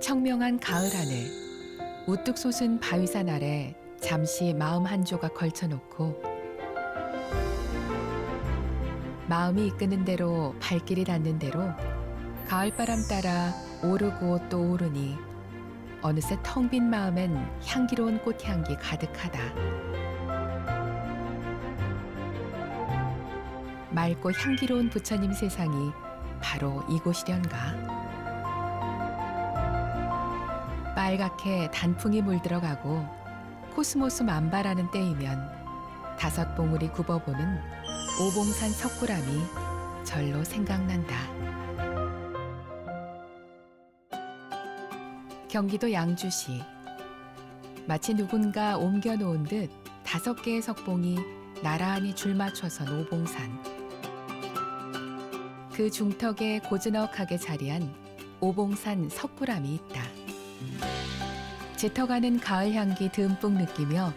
청명한 가을 하늘 우뚝 솟은 바위산 아래 잠시 마음 한 조각 걸쳐놓고 마음이 이끄는 대로 발길이 닿는 대로 가을바람 따라 오르고 또 오르니 어느새 텅 빈 마음엔 향기로운 꽃향기 가득하다. 맑고 향기로운 부처님 세상이 바로 이곳이련가. 빨갛게 단풍이 물들어가고 코스모스 만발하는 때이면 다섯 봉우리 굽어보는 오봉산 석굴암이 절로 생각난다. 경기도 양주시 마치 누군가 옮겨놓은 듯 다섯 개의 석봉이 나란히 줄 맞춰선 오봉산. 그 중턱에 고즈넉하게 자리한 오봉산 석굴암이 있다. 짙어가는 가을 향기 듬뿍 느끼며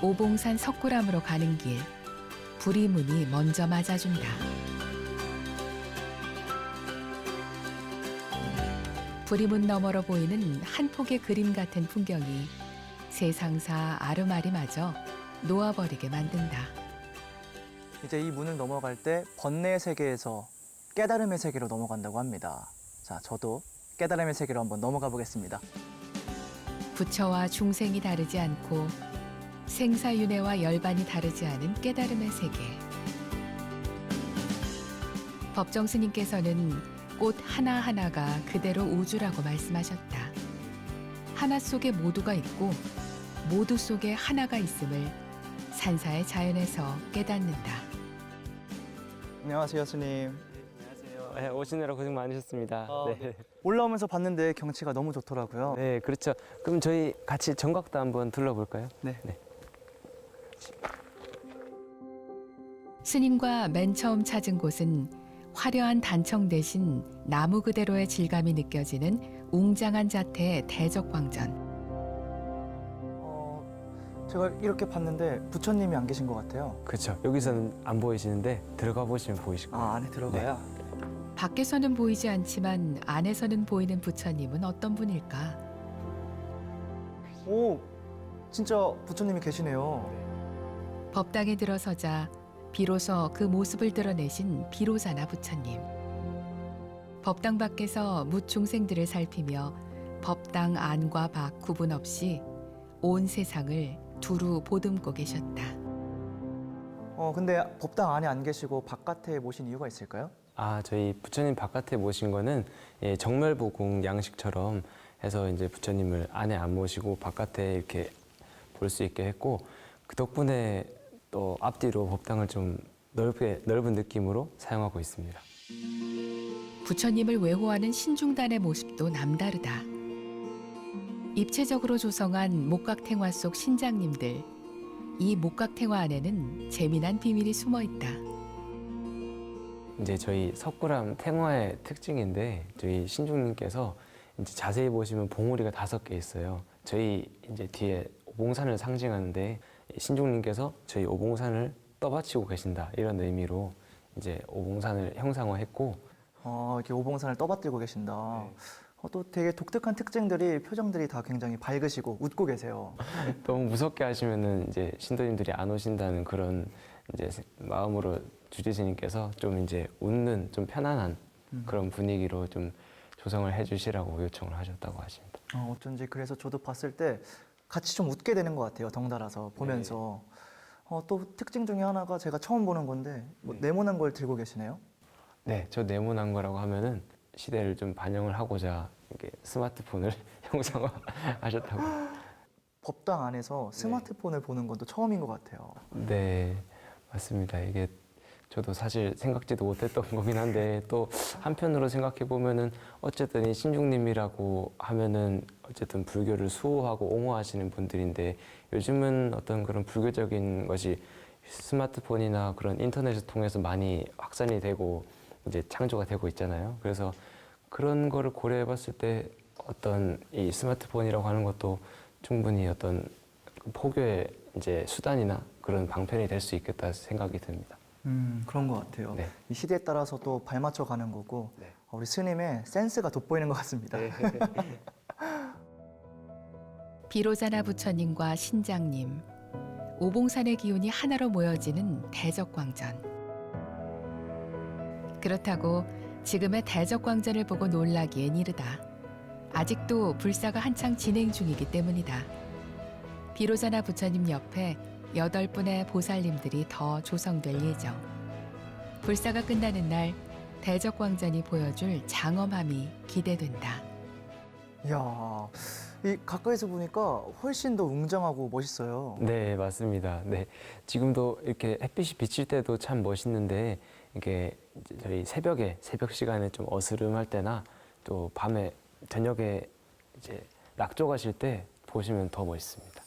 오봉산 석굴암으로 가는 길 부리문이 먼저 맞아준다. 부리문 너머로 보이는 한 폭의 그림 같은 풍경이 세상사 아르마리마저 놓아버리게 만든다. 이제 이 문을 넘어갈 때 번뇌의 세계에서 깨달음의 세계로 넘어간다고 합니다. 자, 저도 깨달음의 세계로 한번 넘어가 보겠습니다. 부처와 중생이 다르지 않고 생사윤회와 열반이 다르지 않은 깨달음의 세계. 법정 스님께서는 꽃 하나하나가 그대로 우주라고 말씀하셨다. 하나 속에 모두가 있고 모두 속에 하나가 있음을 산사의 자연에서 깨닫는다. 안녕하세요, 스님. 네, 오시느라 고생 많으셨습니다. 아, 네. 올라오면서 봤는데 경치가 너무 좋더라고요. 네, 그렇죠. 그럼 저희 같이 정각도 한번 둘러볼까요? 네. 스님과 맨 처음 찾은 곳은 화려한 단청 대신 나무 그대로의 질감이 느껴지는 웅장한 자태의 대적광전. 어, 제가 이렇게 봤는데 부처님이 안 계신 것 같아요. 그렇죠. 여기서는 안 보이시는데 들어가 보시면 보이실 거예요. 아, 안에 들어가야? 밖에서는 보이지 않지만 안에서는 보이는 부처님은 어떤 분일까? 오, 진짜 부처님이 계시네요. 법당에 들어서자 비로소 그 모습을 드러내신 비로자나 부처님. 법당 밖에서 묻 중생들을 살피며 법당 안과 밖 구분 없이 온 세상을 두루 보듬고 계셨다. 어, 근데 법당 안에 안 계시고 바깥에 모신 이유가 있을까요? 아, 저희 부처님 바깥에 모신 거는 예, 정멸보궁 양식처럼 해서 이제 부처님을 안에 안 모시고 바깥에 이렇게 볼 수 있게 했고 그 덕분에 또 앞뒤로 법당을 좀 넓게 넓은 느낌으로 사용하고 있습니다. 부처님을 외호하는 신중단의 모습도 남다르다. 입체적으로 조성한 목각탱화 속 신장님들. 이 목각탱화 안에는 재미난 비밀이 숨어 있다. 이제 저희 석굴암 탱화의 특징인데 저희 신중님께서 이제 자세히 보시면 봉우리가 다섯 개 있어요. 저희 이제 뒤에 오봉산을 상징하는데 신중님께서 저희 오봉산을 떠받치고 계신다 이런 의미로 이제 오봉산을 형상화했고 어, 이렇게 오봉산을 떠받들고 계신다. 어, 또 되게 독특한 특징들이 표정들이 다 굉장히 밝으시고 웃고 계세요. 너무 무섭게 하시면은 이제 신도님들이 안 오신다는 그런 이제 마음으로 주지스님께서 좀 이제 웃는 좀 편안한 그런 분위기로 좀 조성을 해주시라고 요청을 하셨다고 하십니다. 어, 어쩐지 그래서 저도 봤을 때 같이 좀 웃게 되는 것 같아요. 덩달아서 보면서. 어, 또 특징 중에 하나가 제가 처음 보는 건데 뭐 네모난 걸 들고 계시네요. 네, 저 네모난 거라고 하면은 시대를 좀 반영을 하고자 이렇게 스마트폰을 형상화하셨다고. 법당 안에서 스마트폰을 보는 건또 처음인 것 같아요. 네, 맞습니다. 이게 저도 사실 생각지도 못했던 거긴 한데 또 한편으로 생각해 보면은 어쨌든 이 신중님이라고 하면은 어쨌든 불교를 수호하고 옹호하시는 분들인데 요즘은 어떤 그런 불교적인 것이 스마트폰이나 그런 인터넷을 통해서 많이 확산이 되고 이제 창조가 되고 있잖아요. 그래서 그런 거를 고려해 봤을 때 어떤 이 스마트폰이라고 하는 것도 충분히 어떤 그 포교의 이제 수단이나 그런 방편이 될 수 있겠다 생각이 듭니다. 음, 그런 것 같아요. 네. 이 시대에 따라서 또 발맞춰 가는 거고 네. 우리 스님의 센스가 돋보이는 것 같습니다. 비로자나 부처님과 신장님, 오봉산의 기운이 하나로 모여지는 대적광전. 그렇다고 지금의 대적광전을 보고 놀라기엔 이르다. 아직도 불사가 한창 진행 중이기 때문이다. 비로자나 부처님 옆에 여덟 분의 보살님들이 더 조성될 예정. 불사가 끝나는 날 대적광전이 보여줄 장엄함이 기대된다. 이야, 이 가까이서 보니까 훨씬 더 웅장하고 멋있어요. 네, 맞습니다. 네. 지금도 이렇게 햇빛이 비칠 때도 참 멋있는데 이게 이제 저희 새벽에 새벽 시간에 좀 어스름할 때나 또 밤에 저녁에 이제 낙조 가실 때 보시면 더 멋있습니다.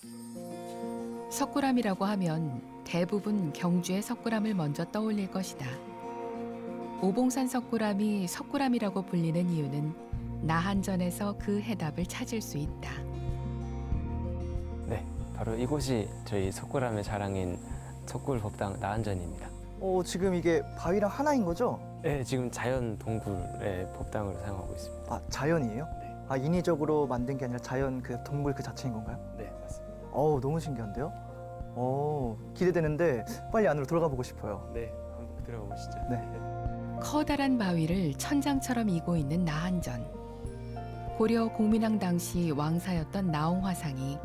석굴암이라고 하면 대부분 경주의 석굴암을 먼저 떠올릴 것이다. 오봉산 석굴암이 석굴암이라고 불리는 이유는 나한전에서 그 해답을 찾을 수 있다. 네, 바로 이곳이 저희 석굴암의 자랑인 석굴법당 나한전입니다. 어, 지금 이게 바위랑 하나인 거죠? 네, 지금 자연 동굴의 법당으로 사용하고 있습니다. 아, 자연이에요? 네, 아, 인위적으로 만든 게 아니라 자연 그 동물 그 자체인 건가요? 어우, 너무 신기한데요? 어, 기대되는데 빨리 안으로 들어가 보고 싶어요. 네, 한번 들어가 보시죠. 네. 커다란 바위를 천장처럼 이고 있는 나한전. 고려 공민왕 당시 왕사였던 나홍화상이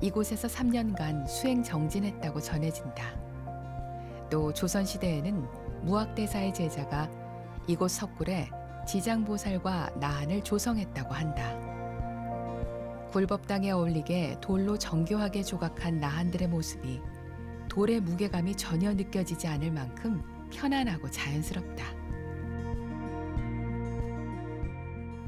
이곳에서 3년간 수행 정진했다고 전해진다. 또 조선 시대에는 무학대사의 제자가 이곳 석굴에 지장보살과 나한을 조성했다고 한다. 굴법당에 어울리게 돌로 정교하게 조각한 나한들의 모습이 돌의 무게감이 전혀 느껴지지 않을 만큼 편안하고 자연스럽다.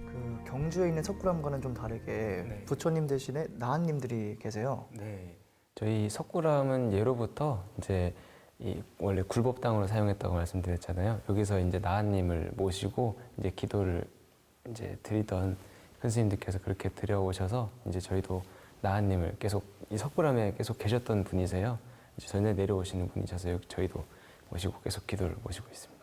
그 경주에 있는 석굴암과는 좀 다르게 네. 부처님 대신에 나한님들이 계세요. 네. 저희 석굴암은 예로부터 이제 이 원래 굴법당으로 사용했다고 말씀드렸잖아요. 여기서 이제 나한님을 모시고 이제 기도를 이제 드리던 선생님들께서 그렇게 드려오셔서 이제 저희도 나한님을 계속 이 석굴암에 계속 계셨던 분이세요. 이제 전에 내려오시는 분이셔서 저희도 모시고 계속 기도를 모시고 있습니다.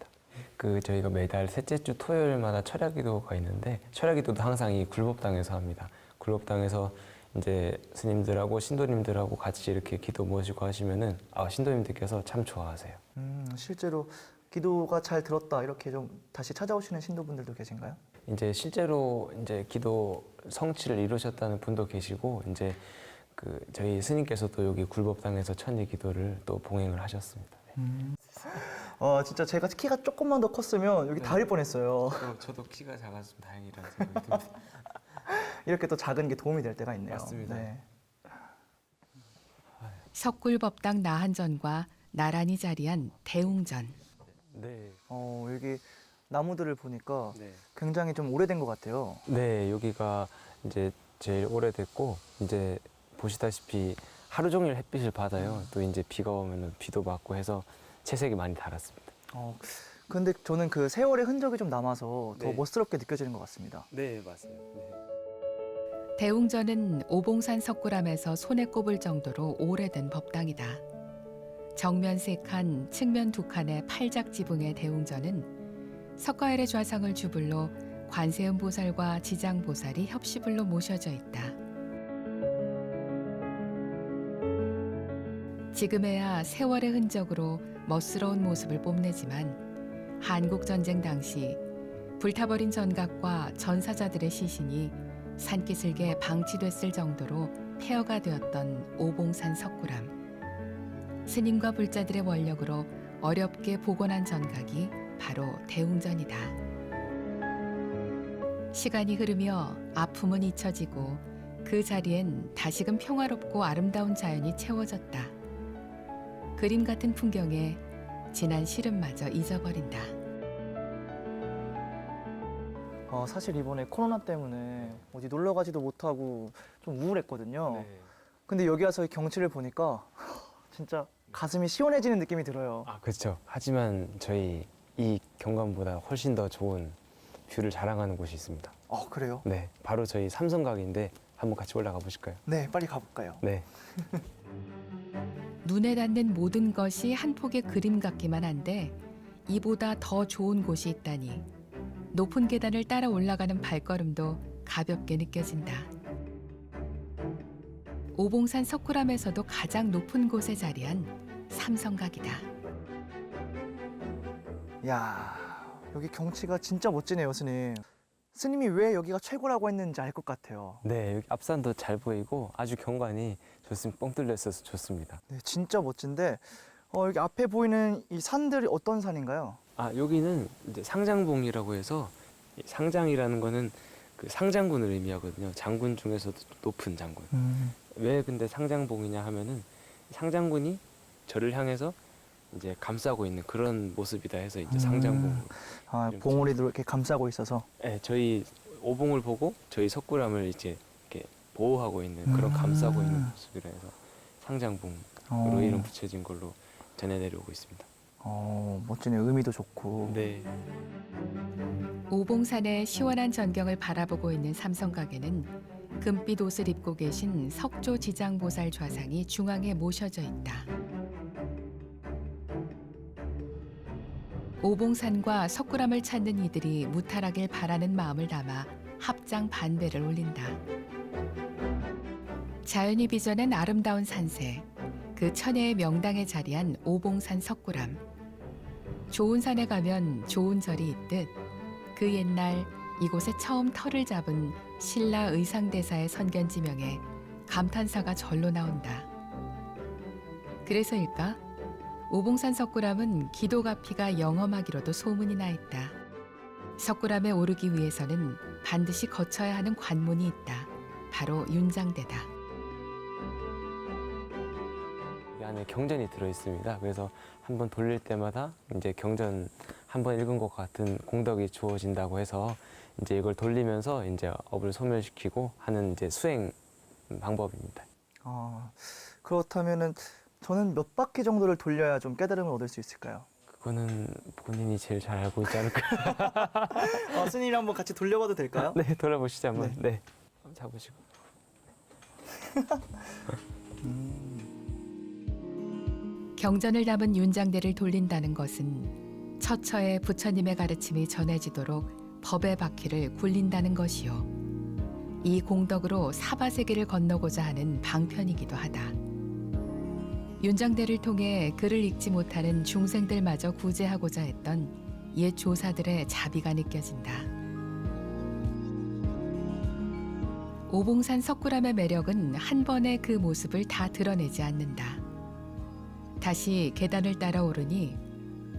그 저희가 매달 셋째 주 토요일마다 철야기도가 있는데 철야기도도 항상 이 굴법당에서 합니다. 굴법당에서 이제 스님들하고 신도님들하고 같이 이렇게 기도 모시고 하시면은 아 신도님들께서 참 좋아하세요. 음, 실제로 기도가 잘 들었다 이렇게 좀 다시 찾아오시는 신도분들도 계신가요? 이제 실제로 이제 기도 성취를 이루셨다는 분도 계시고 이제 그 저희 스님께서도 여기 굴법당에서 천리 기도를 또 봉행을 하셨습니다. 네. 어, 진짜 제가 키가 조금만 더 컸으면 여기 네. 닿을 뻔했어요. 저도 키가 작아서 좀 다행이라는 생각이 듭니다. 이렇게 또 작은 게 도움이 될 때가 있네요. 맞습니다. 석굴법당 나한전과 나란히 자리한 대웅전. 네. 어, 여기 나무들을 보니까 네. 굉장히 좀 오래된 것 같아요. 네, 여기가 이제 제일 오래됐고 이제 보시다시피 하루 종일 햇빛을 받아요. 또 이제 비가 오면 비도 맞고 해서 채색이 많이 달았습니다. 어, 근데 저는 그 세월의 흔적이 좀 남아서 더 네. 멋스럽게 느껴지는 것 같습니다. 네, 맞아요. 네. 대웅전은 오봉산 석굴암에서 손에 꼽을 정도로 오래된 법당이다. 정면 세 칸, 측면 두 칸의 팔작 지붕의 대웅전은 석가엘의 좌상을 주불로 관세음 보살과 지장 보살이 협시불로 모셔져 있다. 지금에야 세월의 흔적으로 멋스러운 모습을 뽐내지만 한국 전쟁 당시 불타버린 전각과 전사자들의 시신이 산기슭에 방치됐을 정도로 폐허가 되었던 오봉산 석굴암. 스님과 불자들의 원력으로 어렵게 복원한 전각이 바로 대웅전이다. 시간이 흐르며 아픔은 잊혀지고 그 자리엔 다시금 평화롭고 아름다운 자연이 채워졌다. 그림 같은 풍경에 지난 시름마저 잊어버린다. 어, 사실 이번에 코로나 때문에 어디 놀러 가지도 못하고 좀 우울했거든요. 네. 근데 여기 와서 이 경치를 보니까 진짜 가슴이 시원해지는 느낌이 들어요. 아, 그렇죠. 하지만 저희 이 경관보다 훨씬 더 좋은 뷰를 자랑하는 곳이 있습니다. 어, 그래요? 네, 바로 저희 삼성각인데 한번 같이 올라가 보실까요? 네, 빨리 가볼까요? 네. 눈에 닿는 모든 것이 한 폭의 그림 같기만 한데 이보다 더 좋은 곳이 있다니 높은 계단을 따라 올라가는 발걸음도 가볍게 느껴진다. 오봉산 석굴암에서도 가장 높은 곳에 자리한 삼성각이다. 야 여기 경치가 진짜 멋지네요, 스님. 스님이 왜 여기가 최고라고 했는지 알 것 같아요. 네, 여기 앞산도 잘 보이고 아주 경관이 좋습니다. 뻥 뚫려 있어서 좋습니다. 네, 진짜 멋진데 어, 여기 앞에 보이는 이 산들이 어떤 산인가요? 아, 여기는 이제 상장봉이라고 해서 이 상장이라는 거는 그 상장군을 의미하거든요. 장군 중에서도 높은 장군. 왜 근데 상장봉이냐 하면은 상장군이 저를 향해서 이제 감싸고 있는 그런 모습이다 해서 이제 음. 상장봉. 아, 이름 봉우리도 이렇게 감싸고 있어서 네, 저희 오봉을 보고 저희 석굴암을 이제 이렇게 보호하고 있는 그런 음. 감싸고 있는 모습이라 해서 상장봉으로 어, 이름 붙여진 걸로 전해 내려오고 있습니다. 어, 멋지네요. 의미도 좋고. 네. 오봉산의 시원한 전경을 바라보고 있는 삼성각에는 금빛 옷을 입고 계신 석조 지장보살 좌상이 중앙에 모셔져 있다. 오봉산과 석굴암을 찾는 이들이 무탈하길 바라는 마음을 담아 합장 반배를 올린다. 자연이 빚어낸 아름다운 산세, 그 천혜의 명당에 자리한 오봉산 석굴암. 좋은 산에 가면 좋은 절이 있듯 그 옛날 이곳에 처음 터를 잡은 신라 의상대사의 선견지명에 감탄사가 절로 나온다. 그래서일까? 오봉산 석굴암은 기도가피가 영험하기로도 소문이 나 있다. 석굴암에 오르기 위해서는 반드시 거쳐야 하는 관문이 있다. 바로 윤장대다. 이 안에 경전이 들어 있습니다. 그래서 한번 돌릴 때마다 이제 경전 한 번 읽은 것 같은 공덕이 주어진다고 해서 이제 이걸 돌리면서 이제 업을 소멸시키고 하는 이제 수행 방법입니다. 아, 그렇다면은 저는 몇 바퀴 정도를 돌려야 좀 깨달음을 얻을 수 있을까요? 그거는 본인이 제일 잘 알고 있지 않을까? 아, 스님이 한번 같이 돌려봐도 될까요? 네, 돌아보시죠 한번. 네. 한번 잡으시고. 경전을 담은 윤장대를 돌린다는 것은 처처에 부처님의 가르침이 전해지도록 법의 바퀴를 굴린다는 것이요. 이 공덕으로 사바세계를 건너고자 하는 방편이기도 하다. 윤장대를 통해 글을 읽지 못하는 중생들마저 구제하고자 했던 옛 조사들의 자비가 느껴진다. 오봉산 석굴암의 매력은 한 번에 그 모습을 다 드러내지 않는다. 다시 계단을 따라 오르니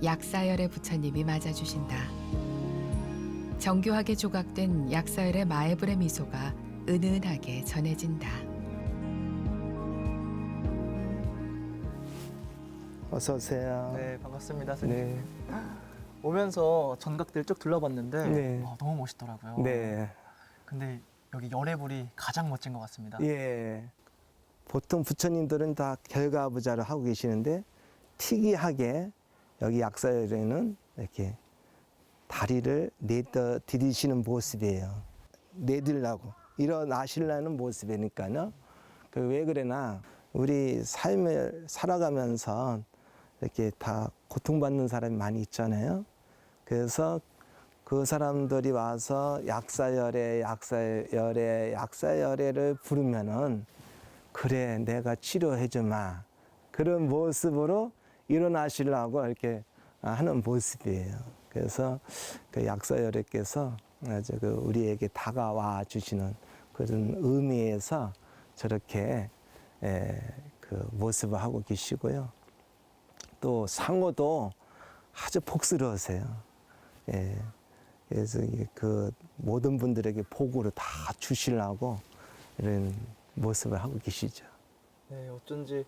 약사열의 부처님이 맞아주신다. 정교하게 조각된 약사열의 마애불의 미소가 은은하게 전해진다. 어서 오세요. 네, 반갑습니다, 스님. 네. 오면서 전각들 쭉 둘러봤는데 네. 와, 너무 멋있더라고요. 네. 근데 여기 열애불이 가장 멋진 것 같습니다. 예. 보통 부처님들은 다 결과 부자를 하고 계시는데 특이하게 여기 약사열에는 이렇게 다리를 내떠 들이시는 모습이에요. 내들라고 일어나시려는 모습이니까요. 그 왜 그래나 우리 삶을 살아가면서 이렇게 다 고통받는 사람이 많이 있잖아요. 그래서 그 사람들이 와서 약사열애, 약사열애, 약사열애를 부르면은 그래 내가 치료해주마 그런 모습으로 일어나시려고 이렇게 하는 모습이에요. 그래서 그 약사열애께서 아주 그 우리에게 다가와 주시는 그런 의미에서 저렇게 에, 그 모습을 하고 계시고요. 또 상호도 아주 복스러우세요. 예. 그래서 그 모든 분들에게 복으로 다 주시려고 이런 모습을 하고 계시죠. 네, 어쩐지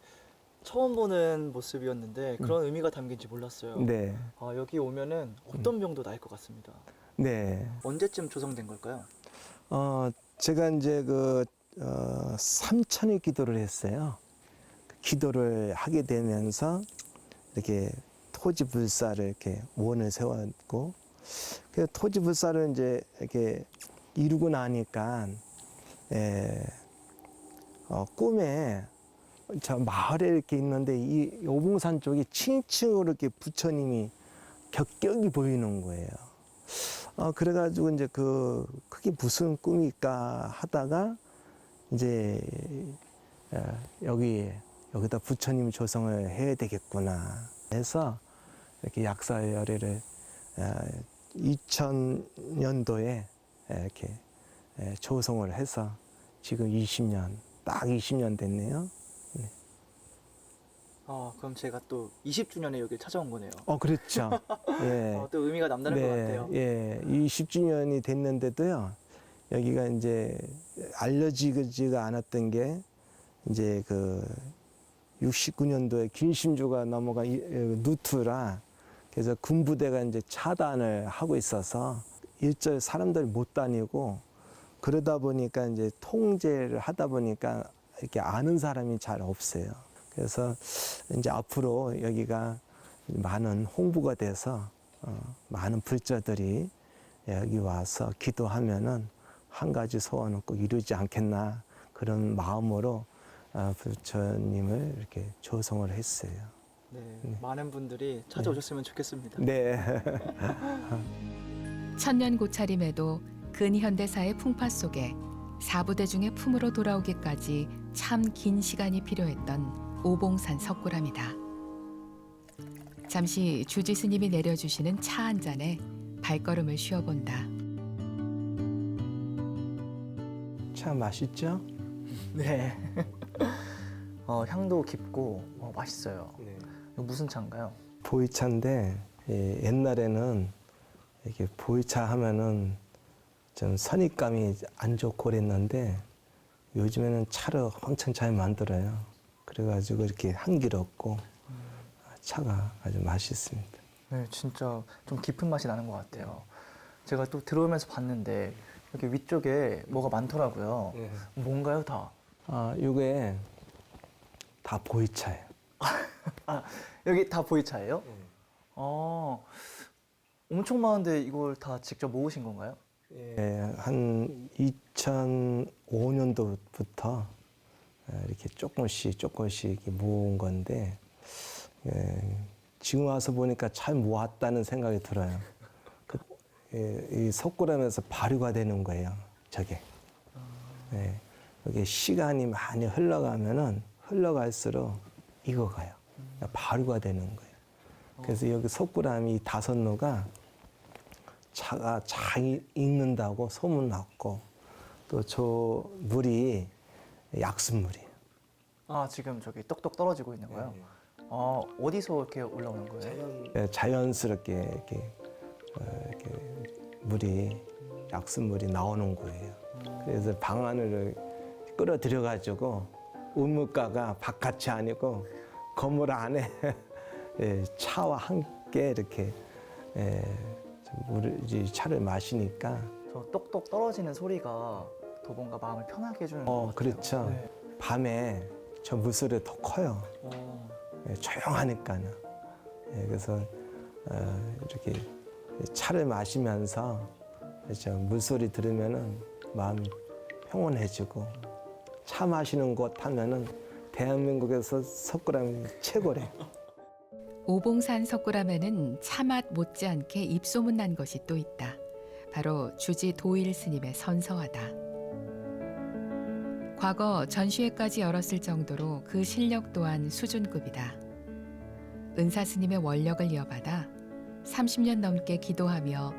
처음 보는 모습이었는데 그런 의미가 담긴지 몰랐어요. 음. 네. 아, 여기 오면은 어떤 병도 나을 것 같습니다. 네. 언제쯤 조성된 걸까요? 어, 제가 이제 그, 어, 삼천의 기도를 했어요. 그 기도를 하게 되면서 이렇게 토지 불사를 이렇게 원을 세웠고, 그 토지 불사를 이제 이렇게 이루고 나니까, 에, 어, 꿈에 저 마을에 이렇게 있는데 이 오봉산 쪽에 층층으로 이렇게 부처님이 격격이 보이는 거예요. 어, 그래가지고 이제 그 그게 무슨 꿈일까 하다가 이제 어, 여기 여기다 부처님 조성을 해야 되겠구나 해서 이렇게 약사열애를 2000년도에 이렇게 에, 조성을 해서 지금 20년 딱 20년 됐네요. 아 그럼 제가 또 20주년에 여기 찾아온 거네요. 어 그렇죠. 예. 어, 또 의미가 남다른 것 같아요. 예, 20주년이 됐는데도요. 여기가 이제 알려지지가 않았던 게 이제 그 69년도에 김심주가 넘어간 누트라 그래서 군부대가 이제 차단을 하고 있어서 일절 사람들이 못 다니고 그러다 보니까 이제 통제를 하다 보니까 이렇게 아는 사람이 잘 없어요. 그래서 이제 앞으로 여기가 많은 홍보가 돼서 어, 많은 불자들이 여기 와서 기도하면은 한 가지 소원은 꼭 이루지 않겠나 그런 마음으로 어, 부처님을 이렇게 조성을 했어요. 네, 많은 분들이 찾아오셨으면 좋겠습니다. 네. 천년 고차림에도 근현대사의 풍파 속에 사부대 중의 품으로 돌아오기까지 참 긴 시간이 필요했던 오봉산 석굴암이다. 잠시 주지 스님이 내려주시는 차 한 잔에 발걸음을 쉬어본다. 참 맛있죠? 네. 어, 향도 깊고 어, 맛있어요. 이거 무슨 차인가요? 보이차인데 예, 옛날에는 이렇게 보이차 하면은 좀 선입감이 안 좋고 그랬는데 요즘에는 차를 엄청 잘 만들어요. 그래가지고 이렇게 향기롭고 차가 아주 맛있습니다. 네, 진짜 좀 깊은 맛이 나는 것 같아요. 제가 또 들어오면서 봤는데 여기 위쪽에 뭐가 많더라고요. 뭔가요, 다? 아, 이게 다 보이차예요. 아, 여기 다 보이차예요? 네. 어, 엄청 많은데 이걸 다 직접 모으신 건가요? 예, 한 2005년도부터 이렇게 조금씩 조금씩 모은 건데 예, 지금 와서 보니까 잘 모았다는 생각이 들어요. 그, 예, 이 석굴암에서 발효가 되는 거예요. 저게. 예, 이게 시간이 많이 흘러가면은 흘러갈수록 익어가요. 발효가 되는 거예요. 그래서 여기 석굴암이 다섯 노가 차가 잘 익는다고 소문 났고 또 저 물이 약수물이에요. 아, 지금 저기 똑똑 떨어지고 있는 거요? 아, 어디서 이렇게 올라오는 거예요? 예, 자연스럽게 이렇게, 어, 이렇게 물이 약수물이 나오는 거예요. 그래서 방 안으로 끌어들여 가지고 우물가가 바깥이 아니고 건물 안에 예, 차와 함께 이렇게 예, 물을 이 차를 마시니까 저 똑똑 떨어지는 소리가 더 뭔가 마음을 편하게 해주는 것어 같아요. 그렇죠. 네. 밤에 저 물소리 더 커요. 어, 예, 조용하니까는. 예, 그래서 어, 이렇게 차를 마시면서 저 물소리 들으면은 마음이 평온해지고 차 마시는 곳 하면은 대한민국에서 석굴암이 최고래. 오봉산 석굴암에는 차맛 못지않게 입소문 난 것이 또 있다. 바로 주지 도일 스님의 선서하다. 과거 전시회까지 열었을 정도로 그 실력 또한 수준급이다. 은사 스님의 원력을 이어받아 30년 넘게 기도하며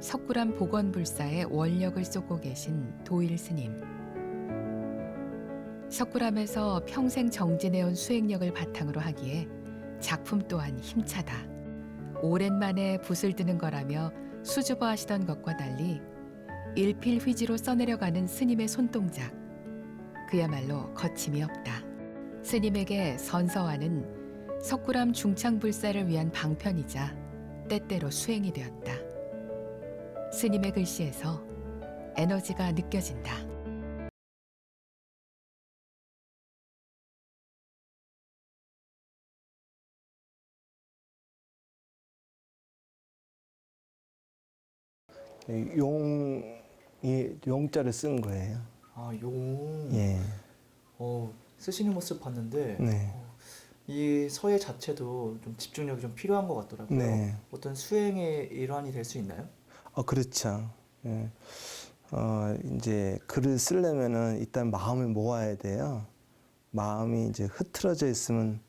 석굴암 복원불사의 원력을 쏟고 계신 도일 스님. 석굴암에서 평생 정진해온 수행력을 바탕으로 하기에 작품 또한 힘차다. 오랜만에 붓을 드는 거라며 수줍어 하시던 것과 달리 일필휘지로 써내려가는 스님의 손동작. 그야말로 거침이 없다. 스님에게 선서와는 석굴암 중창불사를 위한 방편이자 때때로 수행이 되었다. 스님의 글씨에서 에너지가 느껴진다. 용이 용자를 쓴 거예요. 아, 용. 예. 어, 쓰시는 모습 봤는데 네. 어, 이 서예 자체도 좀 집중력이 좀 필요한 것 같더라고요. 네. 어떤 수행의 일환이 될 수 있나요? 어, 그렇죠. 예. 어, 이제 글을 쓰려면은 일단 마음을 모아야 돼요. 마음이 이제 흐트러져 있으면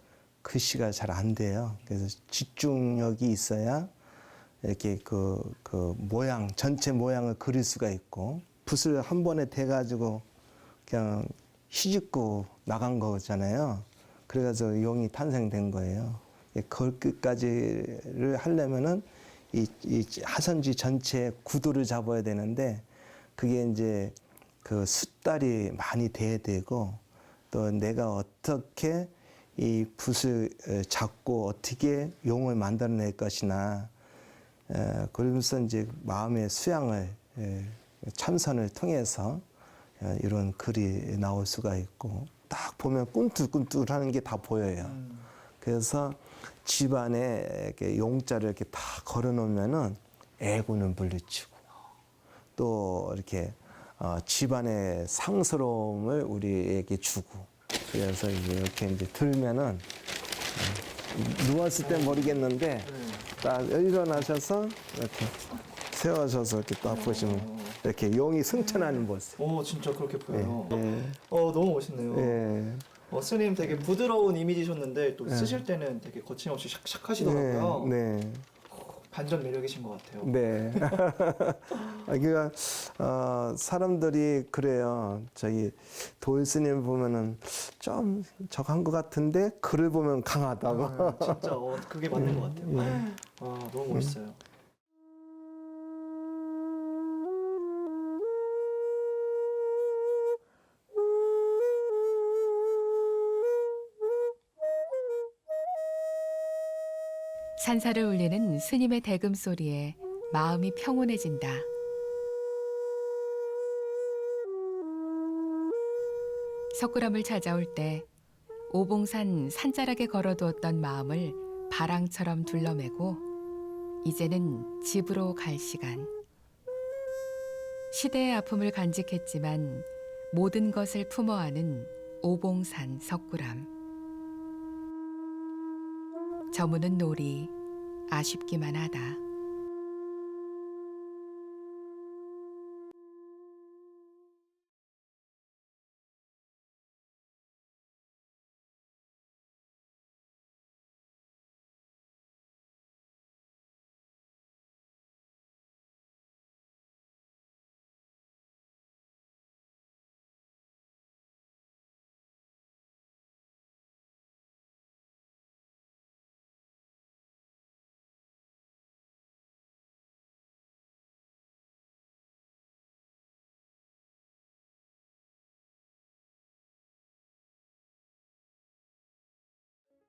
글씨가 잘 안 돼요. 그래서 집중력이 있어야 이렇게 그, 그 모양, 전체 모양을 그릴 수가 있고, 붓을 한 번에 대가지고 그냥 휘짓고 나간 거잖아요. 그래가지고 용이 탄생된 거예요. 그 끝까지를 하려면은 이, 이 하선지 전체 구도를 잡아야 되는데 그게 이제 그 숫달이 많이 돼야 되고 또 내가 어떻게 이 붓을 에, 잡고 어떻게 용을 만들어낼 것이나 에, 그러면서 이제 마음의 수양을 에, 참선을 통해서 에, 이런 글이 나올 수가 있고 딱 보면 꿈틀꿈틀하는 게 다 보여요. 그래서 집안에 이렇게 용자를 이렇게 다 걸어놓으면은 애구는 물리치고 또 이렇게 어, 집안의 상스러움을 우리에게 주고 그래서 이제 이렇게 이제 들면은 어, 누웠을 땐 모르겠는데 딱 일어나셔서 이렇게 세워져서 이렇게 딱 보시면 이렇게 용이 승천하는 모습. 오 진짜 그렇게 보여요. 예. 어 너무 멋있네요. 예. 어, 스님 되게 부드러운 이미지셨는데 또 네. 쓰실 때는 되게 거침없이 샥샥 하시더라고요. 네. 네. 반전 매력이신 것 같아요. 네. 아, 그러니까 어, 사람들이 그래요. 저기 도일스님 보면은 좀 적한 것 같은데 글을 보면 강하다고. 아, 진짜 어, 그게 맞는 것 같아요. 예. 아 너무 멋있어요. 산사를 울리는 스님의 대금 소리에 마음이 평온해진다. 석굴암을 찾아올 때 오봉산 산자락에 걸어두었던 마음을 바랑처럼 둘러매고 이제는 집으로 갈 시간. 시대의 아픔을 간직했지만 모든 것을 품어하는 오봉산 석굴암. 저무는 놀이 아쉽기만 하다.